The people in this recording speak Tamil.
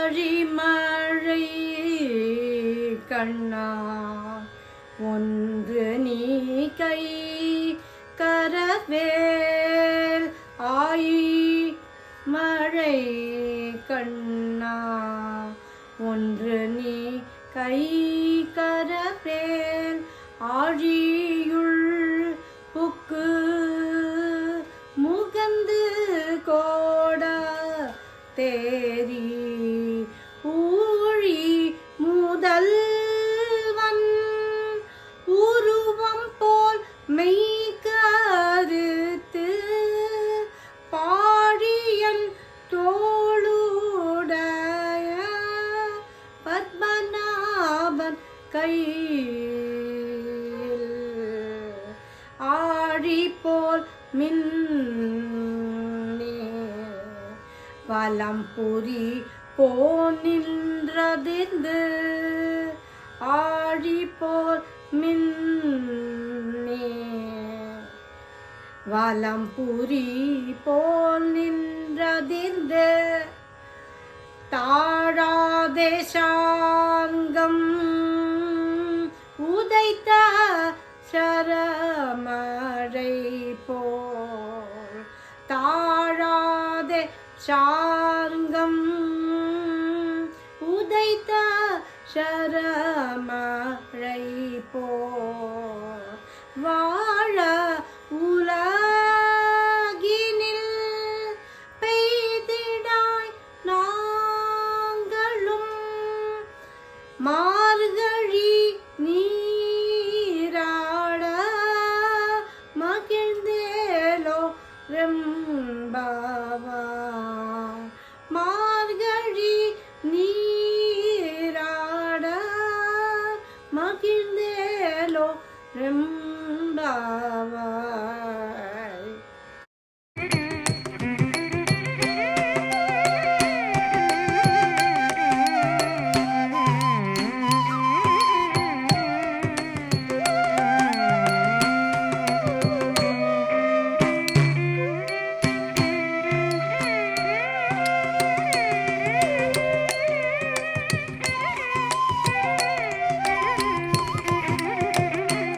ஆழிமழை கண்ணா ஒன்று நீ கை கரவேல் ஆயி மழை கண்ணா ஒன்று நீ கை கரவேல் ஆழியுள் புக்கு முகந்து கோட தே மெய்கருத்து பாழியன் தோளுடைய பத்மநாபன் கையில் ஆழி போல் மின்னே. வலம்புரி போ நின்றதிர்ந்து ஆழி போல் மின் வலம்புரி போல் நின்றதிர்ந்து தாழாதேசாங்கம் உதைத்த சரமழை போல் தாழாதே சாங்கம் உதைத்த சரமழை போல் வெம்பாவா மார்கழி நீராட மகிழ்ந்தேலோ வெம்பாவா